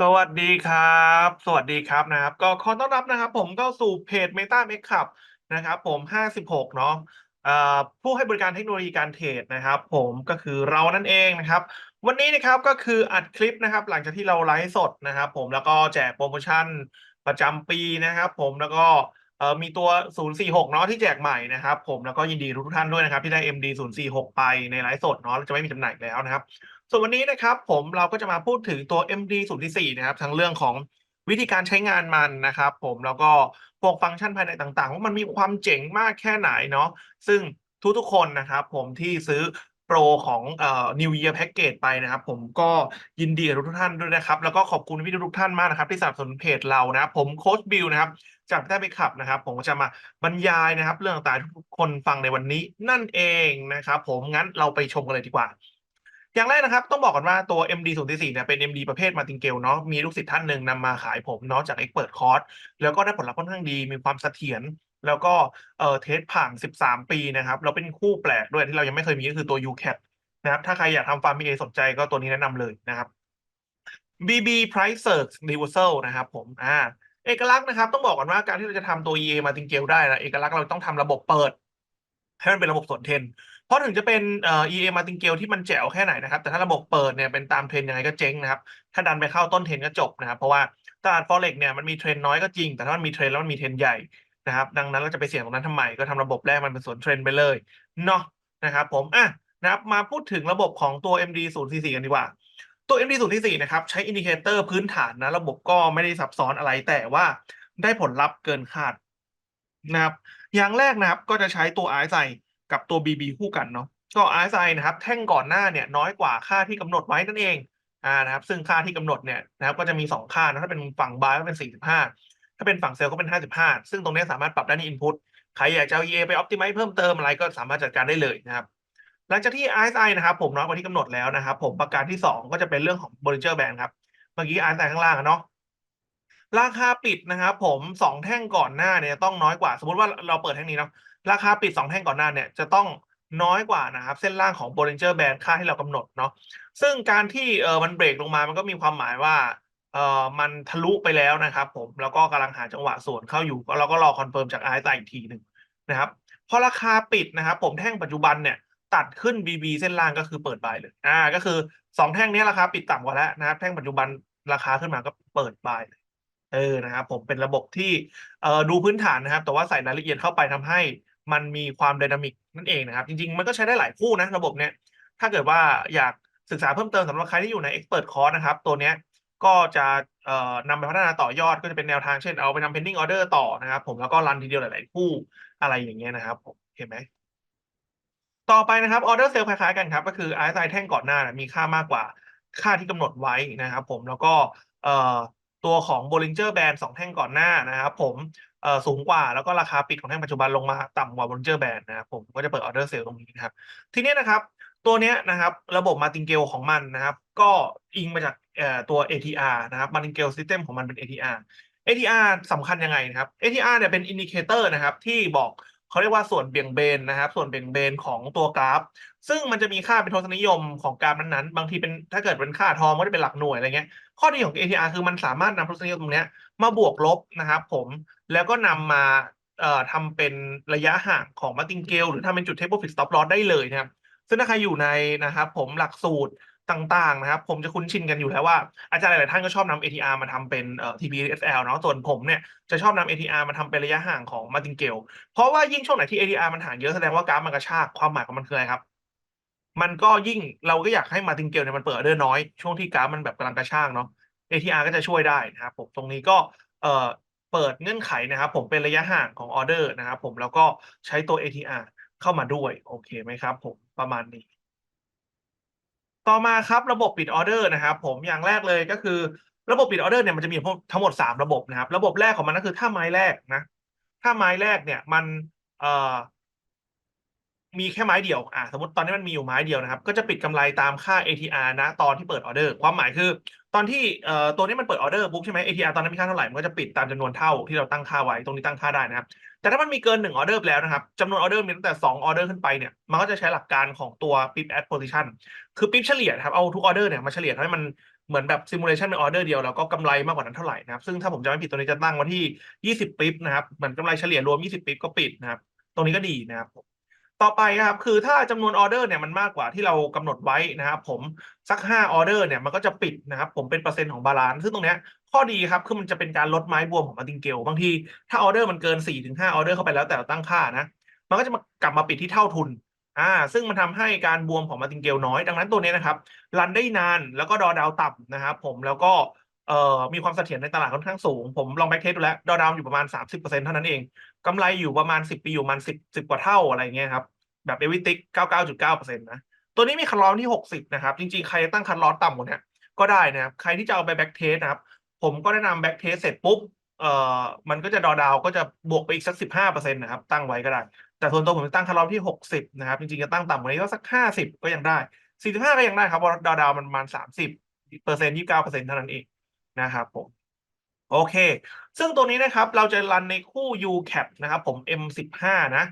สวัสดีครับ สวัสดีครับนะครับ ก็ขอต้อนรับนะครับ ผมเข้าสู่เพจ MetaMax Club นะครับ ผม 56 เนาะผู้ให้บริการเทคโนโลยีการเทรดนะครับ ผมก็คือเรานั่นเองนะครับ วันนี้นะครับก็คืออัดคลิปนะครับ หลังจากที่เราไลฟ์สดนะครับ ผมแล้วก็แจกโปรโมชั่นประจำปีนะครับ ผมแล้วก็ เอ่อมีตัว 046 เนาะที่แจกใหม่นะครับ ผมแล้วก็ยินดีทุกท่านด้วยนะครับ ที่ได้ MD 046 ไปในไลฟ์สดเนาะจะไม่มีจำหน่ายแล้วนะครับ ส่วนวันนี้นะครับ ผมเราก็จะมาพูดถึงตัว MD 0 4นะครับทั้งเรื่องของวิธีการใช้งานมันนะครับ ผมแล้วก็พวกฟังก์ชันภายในต่างๆ ว่ามันมีความเจ๋งมากแค่ไหนเนาะซึ่งทุกๆคนนะครับ ผมที่ซื้อ โปรของเอ่อ New Year Package ไปนะครับ ผมก็ยินดีกับทุกท่านด้วยนะครับ แล้วก็ขอบคุณพี่ทุกท่านมากนะครับ ที่สนับสนุนเพจเรานะครับ ผมโค้ชบิลนะครับจากได้ไปขับนะครับ ผมก็จะมาบรรยายนะครับ เรื่องต่างๆทุกคนฟังในวันนี้นั่นเองนะครับ ผมงั้นเราไปชมกันเลยดีกว่า อย่างแรกนะครับ ต้องบอกก่อนว่าตัว MD 0 4เนี่ยเป็น MD ประเภทมาติงเกลเนาะมีลูกศิษย์ท่านหนึ่งนำมาขายผมเนาะจาก Expert Course แล้วก็ได้ผลลัพธ์ค่อนข้างดีมีความเสถียร แล้วก็เอ่อเทสผ่าน 13 ปีนะครับ เราเป็นคู่แปลกด้วยที่เรายังไม่เคยมีก็คือตัว UCAT นะครับ ถ้าใครอยากทำฟาร์ม BA สนใจก็ตัวนี้แนะนำเลยนะครับ BB Price Search Reversal นะครับผมอ่าเอกลักษณ์นะครับ ต้องบอกก่อนว่าการที่เราจะทำตัว EA มาติงเกลได้นะเอกลักษณ์เราต้องทำระบบเปิดให้มันเป็นระบบสวนเทน เพราะถึงจะเป็นเอ่อ EA Martingale ที่มันแจ๋วแค่ไหนนะครับ แต่ถ้าระบบเปิดเนี่ยเป็นตามเทรนยังไงก็เจ๊งนะครับ ถ้าดันไปเข้าต้นเทรนก็จบนะครับ เพราะว่าตลาด Forex เนี่ยมันมีเทรนน้อยก็จริง แต่ถ้ามันมีเทรนแล้วมันมีเทรนใหญ่ นะครับ ดังนั้นเราจะไปเสี่ยงตรงนั้นทำไมก็ทำระบบแรกมันเป็นสวนเทรนไปเลยเนาะนะครับ ผมอะนะครับมาพูดถึงระบบของตัว MD 0 4 4กันดีกว่า ตัว MD 0 4 4นะครับ ใช้อินดิเคเตอร์พื้นฐานนะ ระบบก็ไม่ได้ซับซ้อนอะไรแต่ว่าได้ผลลัพธ์เกินคาดนะครับ อย่างแรกนะครับก็จะใช้ตัว RSI กับตัว BB คู่กันเนาะก็ RSI นะครับ แท่งก่อนหน้าเนี่ยน้อยกว่าค่าที่กำหนดไว้นั่นเองอ่านะครับ ซึ่งค่าที่กำหนดเนี่ยนะครับ ก็จะมี 2 ค่านะถ้าเป็นฝั่ง buy ก็เป็น 45 ถ้าเป็นฝั่งเซลล์ก็เป็น55ซึ่งตรงนี้สามารถปรับได้ใน input ใครอยากจะเอา EA ไป optimize เพิ่มเติมอะไรก็สามารถจัดการได้เลยนะครับ หลังจากที่ RSI นะครับ ผมน้อยกว่าที่กำหนดแล้วนะครับ ผมประการที่ 2 ก็จะเป็นเรื่องของ Bollinger Band ครับ เมื่อกี้ RSI ข้างล่างเนาะราคาปิดนะครับผมสองแท่งก่อนหน้าเนี่ยต้องน้อยกว่า สมมติว่าเราเปิดแท่งนี้เนาะราคาปิดสองแท่งก่อนหน้าเนี่ยจะต้องน้อยกว่านะครับ เส้นล่างของ Bollinger Band ค่าที่เรากำหนดเนาะซึ่งการที่เออมันเบรกลงมามันก็มีความหมายว่า เออมันทะลุไปแล้วนะครับ ผมแล้วก็กำลังหาจังหวะส่วนเข้าอยู่เราก็รอคอนเฟิร์มจาก RSI อีกทีหนึ่งนะครับพอราคาปิดนะครับ ผมแท่งปัจจุบันเนี่ยตัดขึ้น BB เส้นล่างก็คือเปิดบายเลยอ่าก็คือสองแท่งนี้ราคาปิดต่ำกว่าแล้วนะครับ แท่งปัจจุบันราคาขึ้นมาก็เปิดบายเลยเออนะครับผมเป็นระบบที่เอ่อดูพื้นฐานนะครับ แต่ว่าใส่รายละเอียดเข้าไปทำให้มันมีความไดนามิกนั่นเองนะครับ จริง ๆ มันก็ใช้ได้หลายคู่นะ ระบบเนี้ยถ้าเกิดว่าอยากศึกษาเพิ่มเติมสำหรับใครที่อยู่ใน Expert Course นะครับ ตัวเนี้ย ก็จะนำไปพัฒนาต่อยอดก็จะเป็นแนวทางเช่นเอาไปทำ pending order ต่อนะครับ ผมแล้วก็รันทีเดียวหลาย ๆ คู่อะไรอย่างเงี้ยนะครับผมเห็นไหมต่อไปนะครับออเดอร์เซลคล้าย ๆ กันครับ ก็คือ RSI แท่งก่อนหน้านะมีค่ามากกว่าค่าที่กำหนดไว้นะครับ ผมแล้วก็ตัวของ Bollinger Band สองแท่งก่อนหน้านะครับ ผมสูงกว่าแล้วก็ราคาปิดของแท่งปัจจุบันลงมาต่ำกว่า Bollinger Band นะครับผมก็จะเปิดออเดอร์เซลตรงนี้นะครับ ทีนี้นะครับ ตัวเนี้ยนะครับ ระบบ Martingale ของมันนะครับ ก็อิงมาจาก ตัว ATR นะครับ Martingale System ของมันเป็น ATR ATR สำคัญยังไงนะครับ ATR เนี่ยเป็นอินดิเคเตอร์นะครับที่บอกเขาเรียกว่าส่วนเบี่ยงเบนนะครับ ส่วนเบี่ยงเบนของตัวกราฟ ซึ่งมันจะมีค่าเป็นทศนิยมของกราฟนั้นๆ บางทีเป็นถ้าเกิดเป็นค่าทองก็จะเป็นหลักหน่วยอะไรเงี้ย ข้อดีของ ATR คือมันสามารถนำทศนิยมตรงเนี้ยมาบวกลบนะครับผมแล้วก็นำมาเอ่อทำเป็นระยะห่างของมาติงเกลหรือทำเป็นจุด table fix stop loss ได้เลยนะครับซึ่งถ้าใครอยู่ในนะครับผมหลักสูตร ต่างๆนะครับ ผมจะคุ้นชินกันอยู่แล้วว่าอาจารย์หลายๆท่านก็ชอบนำ ATR มาทำเป็นเอ่อ TPSL เนาะส่วนผมเนี่ยจะชอบนำ ATR มาทำเป็นระยะห่างของมาติงเกลเพราะว่ายิ่งช่วงไหนที่ ATR มันห่างเยอะแสดงว่ากราฟมันกระชากความหมายของมันคืออะไรครับ มันก็ยิ่งเราก็อยากให้มาติงเกลเนี่ยมันเปิดออเดอร์น้อยช่วงที่กราฟมันแบบกำลังกระชากเนาะ ATR ก็จะช่วยได้นะครับผมตรงนี้ก็เอ่อเปิดเงื่อนไขนะครับผมเป็นระยะห่างของออเดอร์นะครับผมแล้วก็ใช้ตัว ATR เข้ามาด้วยโอเคไหมครับ ผมประมาณนี้ ต่อมาครับระบบปิดออเดอร์นะครับผมอย่างแรกเลยก็คือ ระบบปิดออเดอร์เนี่ยมันจะมีทั้งหมด 3 ระบบนะครับ ระบบแรกของมันก็คือถ้าไม้แรกนะ ถ้าไม้แรกเนี่ยมันเอ่อมีแค่ไม้เดียวอ่าสมมติตอนนี้มันมีอยู่ไม้เดียวนะครับ ก็จะปิดกำไรตามค่า ATR นะตอนที่เปิดออเดอร์ ความหมายคือ ตอนที่เอ่อตัวนี้มันเปิดออเดอร์ปุ๊บใช่ไหม ATR ตอนนั้นมีค่าเท่าไหร่ มันก็จะปิดตามจำนวนเท่าที่เราตั้งค่าไว้ตรงนี้ตั้งค่าได้นะครับ แต่ถ้ามันมีเกินหนึ่งออเดอร์แล้วนะครับจำนวนออเดอร์มีตั้งแต่สองออเดอร์ขึ้นไปเนี่ยมันก็จะใช้หลักการของตัว PIP at position คือ PIP เฉลี่ยครับเอาทุกออเดอร์เนี่ยมาเฉลี่ยให้มันเหมือนแบบซิมูเลชันเป็นออเดอร์เดียวแล้วก็กำไรมากกว่านั้นเท่าไหร่นะครับซึ่งถ้าผมจำไม่ผิดตัวนี้จะตั้งไว้ที่ 20ปิ๊บนะครับเหมือนกำไรเฉลี่ยรวม 20ปิ๊บก็ปิดนะครับตรงนี้ก็ดีนะครับ ต่อไปนะครับ คือถ้าจำนวนออเดอร์เนี่ยมันมากกว่าที่เรากำหนดไว้นะครับผมสัก5ออเดอร์เนี่ยมันก็จะปิดนะครับ ผมเป็นเปอร์เซ็นต์ของบาลานซ์ซึ่งตรงเนี้ยข้อดีครับคือมันจะเป็นการลดไม้บวมของมาติงเกลบางทีถ้าออเดอร์มันเกิน4-5ออเดอร์เข้าไปแล้วแต่เราตั้งค่านะ มันก็จะมากลับมาปิดที่เท่าทุนอ่าซึ่งมันทำให้การบวมของมาติงเกลน้อย ดังนั้นตัวนี้นะครับรันได้นานแล้วก็ดอดาวต่ำนะครับผมแล้วก็ เอ่อมีความเสถียรในตลาดค่อนข้าวสูง ผมลองแบ็กเทสดูแล้วดอดาวอยู่ประมาณ 30%เท่านั้นเองกำไรอยู่ประมาณ 10 ปีอยู่ประมาณ 10 10 กว่าเท่าอะไรเงี้ยครับ แบบเอวิติก99.9%นะตัวนี้มีคันลอสที่ 60 นะครับ จริงๆ ใครตั้งคันลอสต่ำกว่านี้ก็ได้นะครับ ใครที่จะเอาไปแบ็กเทสนะครับ ผมก็แนะนำแบ็กเทสเสร็จปุ๊บเอ่อมันก็จะดอดาวก็จะบวกไปอีกสัก 15%นะครับ ตั้งไว้ก็ได้ แต่ส่วนตัวผมตั้งคันลอสที่ 60 นะครับ จริงๆ จะตั้งต่ำกว่านี้ก็สัก 50 ก็ยังได้ 45 ก็ยังได้ครับเพราะดอดาวมันประมาณ 30เปอร์เซ็นต์29เปอร์เซ็นต์เท่านั้นเอง นะครับผมโอเค ซึ่งตัวนี้นะครับเราจะรันในคู่ UCAP นะครับผม M15 นะ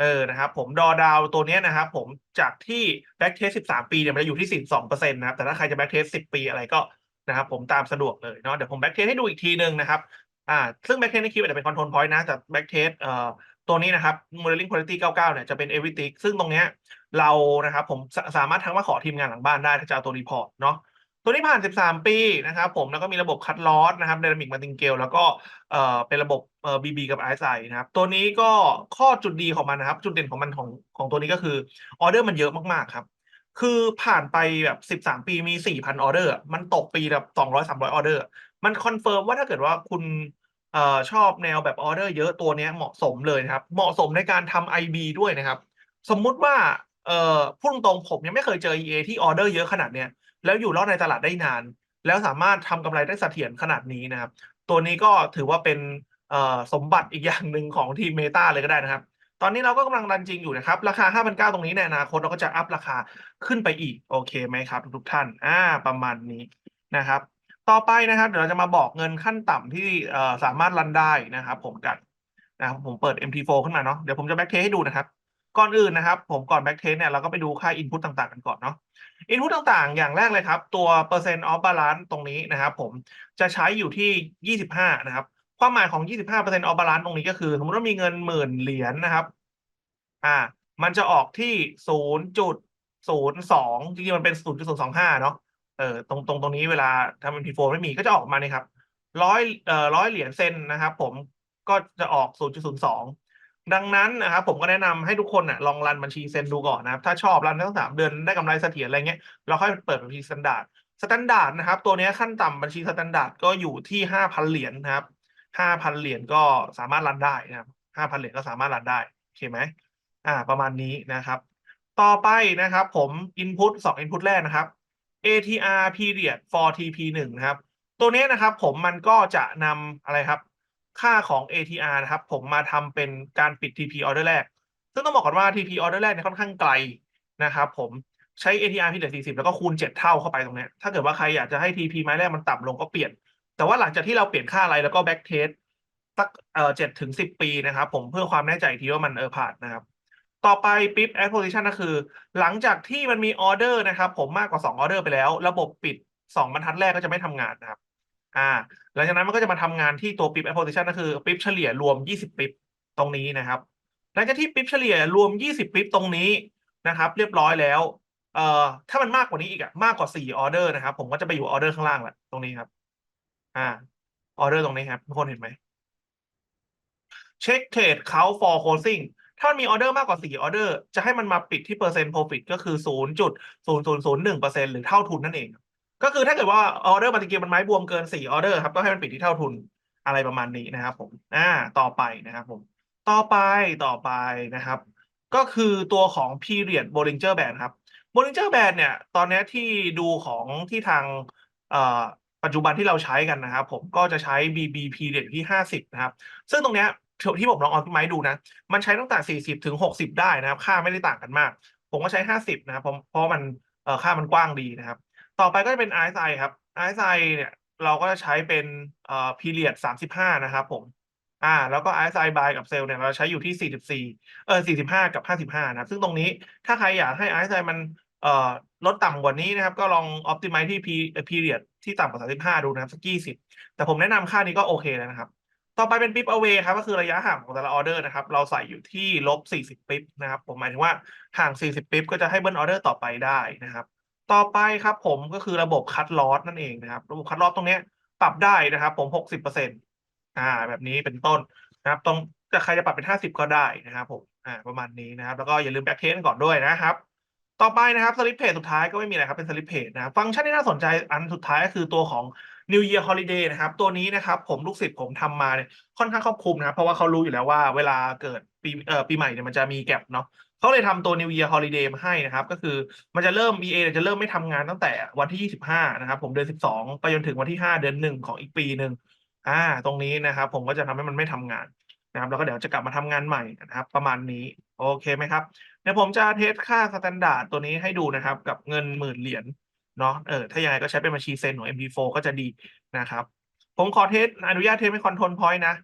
เออ นะครับผมดอดาวตัวนี้นะครับผมจากที่แบ็กเทส13 ปีเนี่ยมันจะอยู่ที่ 42%นะครับ แต่ถ้าใครจะแบ็กเทส10 ปีอะไรก็นะครับผมตามสะดวกเลยเนาะ เดี๋ยวผมแบ็กเทสให้ดูอีกทีหนึ่งนะครับ อ่า ซึ่งแบ็กเทสในคลิปอาจจะเป็นคอนโทรลพอยต์นะ แต่แบ็กเทสเอ่อ ตัวนี้นะครับ Modeling Quality 99 เนี่ยจะเป็น Everything ซึ่งตรงเนี้ยเรานะครับผมสสามารถทั้งมาขอทีมงานหลังบ้านได้ถ้าจะเอาตัวรีพอร์ตเนาะ ตัวนี้ผ่าน 13 ปีนะครับผมแล้วก็มีระบบคัดลอสนะครับ Dynamic Martingale แล้วก็เอ่อเป็นระบบเอ่อ BB กับ RSI นะครับ ตัวนี้ก็ข้อจุดดีของมันนะครับ จุดเด่นของมันของของตัวนี้ก็คือออเดอร์มันเยอะมากๆครับ คือผ่านไปแบบ 13 ปีมี 4,000 ออเดอร์ มันตกปีแบบ 200-300 ออเดอร์ มันคอนเฟิร์มว่าถ้าเกิดว่าคุณเอ่อชอบแนวแบบออเดอร์เยอะตัวนี้เหมาะสมเลยนะครับ เหมาะสมในการทำ IB ด้วยนะครับ สมมุติว่าเอ่อพูดตรงผมยังไม่เคยเจอ EA ที่ออเดอร์เยอะขนาดเนี้ย แล้วอยู่รอดในตลาดได้นาน แล้วสามารถทำกำไรได้เสถียรขนาดนี้นะครับ ตัวนี้ก็ถือว่าเป็นสมบัติอีกอย่างหนึ่งของทีมเมตาเลยก็ได้นะครับ ตอนนี้เราก็กำลังรันจริงอยู่นะครับ ราคา 5,900 ตรงนี้ในอนาคตเราก็จะอัพราคาขึ้นไปอีก โอเคไหมครับ ทุกท่านอ่าประมาณนี้นะครับ ต่อไปนะครับ เดี๋ยวเราจะมาบอกเงินขั้นต่ำที่สามารถรันได้นะครับ ผมกันนะครับผมเปิด MT4 ขึ้นมาเนาะเดี๋ยวผมจะแบ็กเทสให้ดูนะครับ ก่อนอื่นนะครับ ผมก่อนแบ็กเทสเนี่ยเราก็ไปดูค่า input ต่างๆกันก่อนเนาะ อินพุตต่างๆ อย่างแรกเลยครับ ตัวเปอร์เซ็นต์ออฟบาลานซ์ตรงนี้นะครับผมจะใช้อยู่ที่ 25 นะครับ ความหมายของ 25%ออฟบาลานซ์ตรงนี้ก็คือ สมมติว่ามีเงินหมื่นเหรียญนะครับ อ่า มันจะออกที่ 0.02 จริงๆ มันเป็น 0.025 เนาะเออตรงตรงตรงนี้เวลาทำ MP4 ไม่มีก็จะออกมาเนี่ยครับร้อยเอ่อร้อยเหรียญเซนนะครับ ผมก็จะออก 0.02 ดังนั้นนะครับผมก็แนะนำให้ทุกคนน่ะลองรันบัญชีเซนดูก่อนนะครับ ถ้าชอบรันทั้งสามเดือนได้กำไรเสถียรอะไรเงี้ยเราค่อยเปิดบัญชีสแตนดาร์ดสแตนดาร์ดนะครับ ตัวนี้ขั้นต่ำบัญชีสแตนดาร์ดก็อยู่ที่ห้าพันเหรียญนะครับห้าพันเหรียญก็สามารถรันได้นะครับห้าพันเหรียญก็สามารถรันได้โอเคไหมอ่า ประมาณนี้นะครับ ต่อไปนะครับ ผม input สอง input แรกนะครับ ATR period for TP หนึ่งนะครับ ตัวนี้นะครับ ผมมันก็จะนำอะไรครับ ค่าของ ATR นะครับ ผมมาทำเป็นการปิด TP order แรก ซึ่งต้องบอกก่อนว่า TP order แรกเนี่ยค่อนข้างไกลนะครับผมใช้ ATR period 40 แล้วก็คูณ 7 เท่าเข้าไปตรงนี้ ถ้าเกิดว่าใครอยากจะให้ TP ไม้แรกมันต่ำลงก็เปลี่ยน แต่ว่าหลังจากที่เราเปลี่ยนค่าอะไรแล้วก็ back test สักเอ่อ7ถึง10ปีนะครับ ผมเพื่อความแน่ใจอีกทีว่ามันเออผ่านนะครับ ต่อไป PIP at position ก็คือ หลังจากที่มันมีออเดอร์นะครับ ผมมากกว่า2ออเดอร์ไปแล้ว ระบบปิด2บรรทัดแรกก็จะไม่ทำงานนะครับ อ่า หลังจากนั้นมันก็จะมาทำงานที่ตัว PIP at position ก็คือ PIP เฉลี่ยรวม 20 PIP ตรงนี้นะครับ หลังจากที่ PIP เฉลี่ยรวม 20 PIP ตรงนี้นะครับ เรียบร้อยแล้ว เอ่อ ถ้ามันมากกว่านี้อีกอะมากกว่า 4 ออเดอร์นะครับ ผมก็จะไปอยู่ออเดอร์ข้างล่างแหละตรงนี้ครับ อ่า ออเดอร์ตรงนี้ครับทุกคนเห็นไหมเช็คเทรดเขา for closing ถ้ามันมีออเดอร์มากกว่า 4 ออเดอร์ จะให้มันมาปิดที่เปอร์เซ็นต์ profit ก็คือ 0.0001%หรือเท่าทุนนั่นเอง ก็คือถ้าเกิดว่าออเดอร์มาติเกียมันไม้บวมเกิน4ออเดอร์ครับก็ให้มันปิดที่เท่าทุนอะไรประมาณนี้นะครับ ผมอ่าต่อไปนะครับ ผม ต่อไปต่อไปนะครับ ก็คือตัวของ period Bollinger Band ครับ Bollinger Band เนี่ย ตอนนี้ที่ดูของที่ทางเอ่อปัจจุบันที่เราใช้กันนะครับ ผมก็จะใช้ BB period ที่ 50 นะครับ ซึ่งตรงเนี้ยที่ผมลองออนไม้ดูนะ มันใช้ตั้งแต่ 40 ถึง 60 ได้นะครับ ค่าไม่ได้ต่างกันมาก ผมก็ใช้ 50 นะครับเพราะเพราะมันเอ่อค่ามันกว้างดีนะครับ ต่อไปก็จะเป็น RSI ครับ RSI เนี่ยเราก็จะใช้เป็นเอ่อ period 35นะครับผม อ่า แล้วก็ RSI buy กับ sell เนี่ยเราใช้อยู่ที่44เอ่อ45กับ55นะครับซึ่งตรงนี้ถ้าใครอยากให้ RSI มันเอ่อลดต่ำกว่านี้นะครับ ก็ลอง optimize ที่ P เอ่อ period ที่ต่ำกว่า35ดูนะครับสัก20แต่ผมแนะนำค่านี้ก็โอเคแล้วนะครับ ต่อไปเป็น pip away ครับ ก็คือระยะห่างของแต่ละออเดอร์นะครับ เราใส่อยู่ที่ -40 ปิปนะครับ ผมหมายถึงว่าห่าง40ปิปก็จะให้เบิ้ลออเดอร์ต่อไปได้นะครับ ต่อไปครับผมก็คือระบบ cut loss นั่นเองนะครับ ระบบ cut loss ตรงนี้ปรับได้นะครับ ผม60%อ่า แบบนี้เป็นต้นนะครับ ตรงแต่ใครจะปรับเป็น50ก็ได้นะครับ ผมอ่าประมาณนี้นะครับ แล้วก็อย่าลืม back test ก่อนด้วยนะครับ ต่อไปนะครับ slip trade สุดท้ายก็ไม่มีอะไรครับเป็น slip trade นะฟังก์ชันที่น่าสนใจอันสุดท้ายก็คือตัวของ New Year Holiday นะครับ ตัวนี้นะครับ ผมลูกศิษย์ผมทำมาเนี่ยค่อนข้างครอบคลุมนะครับเพราะว่าเขารู้อยู่แล้วว่าเวลาเกิดปีเอ่อปีใหม่เนี่ยมันจะมี gap เนาะ เขาเลยทำตัว New Year Holiday มาให้นะครับ ก็คือมันจะเริ่ม EA เนี่ยจะเริ่มไม่ทำงานตั้งแต่วันที่ 25 นะครับ ผมเดือน 12 ไปจนถึงวันที่ 5 เดือน 1 ของอีกปีหนึ่งอ่า ตรงนี้นะครับ ผมก็จะทำให้มันไม่ทำงานนะครับ แล้วก็เดี๋ยวจะกลับมาทำงานใหม่นะครับ ประมาณนี้ โอเคไหมครับ?เดี๋ยวผมจะเทสค่าสแตนดาร์ดตัวนี้ให้ดูนะครับ กับเงิน10,000เหรียญเนาะ เออ ถ้ายังไงก็ใช้เป็นบัญชีเซ็นของ MT4 ก็จะดีนะครับ ผมขอเทสอนุญาตเทสต์เป็น Control Point นะ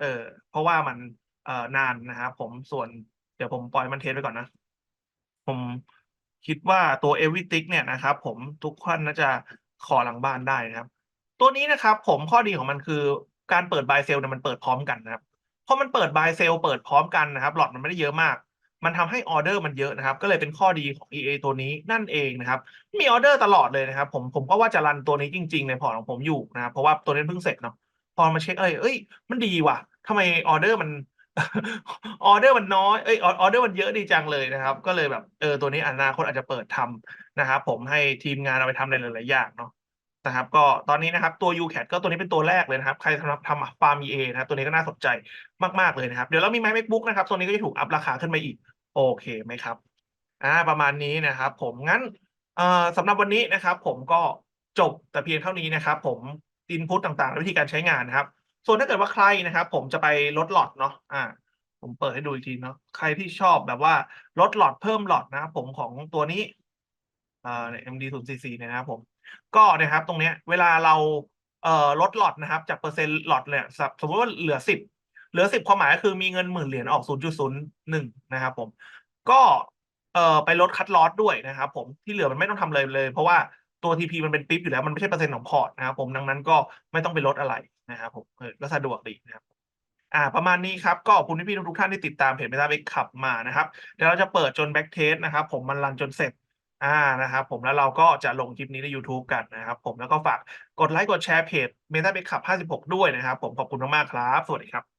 เออ เพราะว่ามัน เอ่อ นานนะครับ ผม ส่วน เดี๋ยวผมปล่อยมันเทสไปก่อนนะ ผมคิดว่าตัว Everytick เนี่ยนะครับ ผมทุกท่านน่าจะขอหลังบ้านได้นะครับ ตัวนี้นะครับ ผมข้อดีของมันคือการเปิด Buy Sell เนี่ยมันเปิดพร้อมกันนะครับพอมันเปิด Buy Sell เปิดพร้อมกันนะครับ lot มันไม่ได้เยอะมาก มันทำให้ออเดอร์มันเยอะนะครับ ก็เลยเป็นข้อดีของ EA ตัวนี้นั่นเองนะครับ มีออเดอร์ตลอดเลยนะครับ ผมผมก็ว่าจะรันตัวนี้จริง ๆ ในพอร์ตของผมอยู่นะครับเพราะว่าตัวนี้เพิ่งเสร็จเนาะพอมาเช็กเฮ้ยเฮ้ย มันดีว่ะทำไมออเดอร์มัน ออเดอร์มันน้อย เอ๊ยออเดอร์มันเยอะดีจังเลยนะครับ ก็เลยแบบเออตัวนี้อนาคตอาจจะเปิดทำนะครับผมให้ทีมงานเอาไปทำในหลายๆอย่างเนาะนะครับ ก็ตอนนี้นะครับตัว UCAT ก็ตัวนี้เป็นตัวแรกเลยนะครับ ใครสำทำฟาร์ม EA นะครับ ตัวนี้ก็น่าสนใจมากๆเลยนะครับ เดี๋ยวเรามี My MacBook นะครับ ตัวนี้ก็จะถูกอัปราคาขึ้นมาอีก โอเคไหมครับ?อ่า ประมาณนี้นะครับ ผมงั้นเอ่อสำหรับวันนี้นะครับ ผมก็จบแต่เพียงเท่านี้นะครับ ผม input ต่างๆและวิธีการใช้งานนะครับ ส่วนถ้าเกิดว่าใครนะครับ ผมจะไปลด lot เนาะอ่า ผมเปิดให้ดูอีกทีเนาะใครที่ชอบแบบว่าลด lot เพิ่ม lot นะครับผมของตัวนี้อ่าเนี่ย MD044 เนี่ยนะครับผม ก็นะครับ ตรงเนี้ย เวลาเราเอ่อลด lot นะครับ จากเปอร์เซ็นต์ lot เนี่ยสมมติว่าเหลือ10เหลือ10ความหมายก็คือมีเงิน10,000เหรียญออก0.01นย์หนึ่งนะครับผม ก็เอ่อไปลด cut loss ด้วยนะครับผมที่เหลือมันไม่ต้องทำอะไรเลย เพราะว่าตัว TP มันเป็นปิปอยู่แล้วมันไม่ใช่เปอร์เซ็นต์ของพอร์ตนะครับผมดังนั้นก็ไม่ต้องไปลดอะไร นะครับผมเออก็สะดวกดีนะครับอ่าประมาณนี้ครับก็ขอบคุณพี่ๆทุกท่านที่ติดตามเพจ MetaX Club มานะครับเดี๋ยวเราจะเปิดจน back test นะครับผมมันรันจนเสร็จอ่านะครับผมแล้วเราก็จะลงคลิปนี้ในยูทูบกันนะครับ ผมแล้วก็ฝากกดไลค์กดแชร์เพจ MetaX Club 56 ด้วยนะครับ ผมขอบคุณมากๆครับ สวัสดีครับ